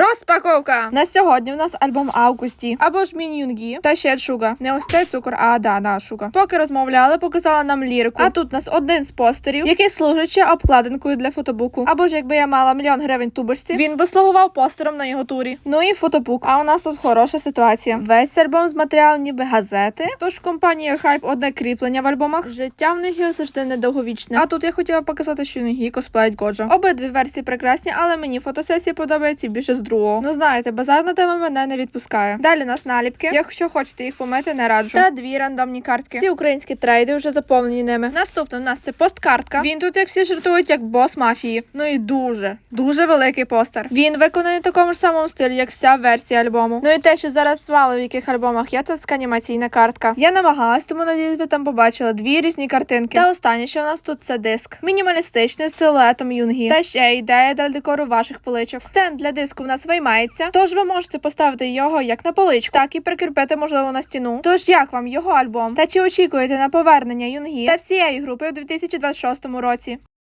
Розпаковка! На сьогодні в нас альбом Августі або ж Мін Юнгі та ще Шуга. Не ось цей цукор, а да, да, Шуга. Поки розмовляли, показала нам лірику. А тут у нас один з постерів, який служить ще обкладинкою для фотобуку. Або ж якби я мала мільйон гривень туборсті, він би слугував постером на його турі. Ну і фотобук. А у нас тут хороша ситуація. Весь альбом з матеріалу ніби газети. Тож компанія Хайп одне кріплення в альбомах. Життя в них є завжди недовговічне. А тут я хотіла показати, що Юнгі косплеють Годжо. Обидві версії прекрасні, але мені фотосесії подобається більше з другого. Ну знаєте, базарна тема мене не відпускає. Далі нас наліпки. Якщо хочете їх помити, не раджу. Та дві рандомні картки. Всі українські трейди вже заповнені ними. Наступне у нас це посткартка. Він тут, як всі жартують, як бос мафії. Ну і дуже, дуже великий постер. Він виконаний в такому ж самому стилі, як вся версія альбому. Ну і те, що зараз мало в яких альбомах є, це така анімаційна картка. Я намагалась, тому надіюсь, ви там побачили дві різні картинки. Та останнє, що у нас тут це диск. Мінімалістичний з силуетом юнгі. Та ще ідея для декору ваших поличок. Стенд для диску в нас виймається, тож ви можете поставити його як на поличку, так і прикріпити, можливо, на стіну. Тож як вам його альбом? Та чи очікуєте на повернення юнгі та всієї групи у 2026 році?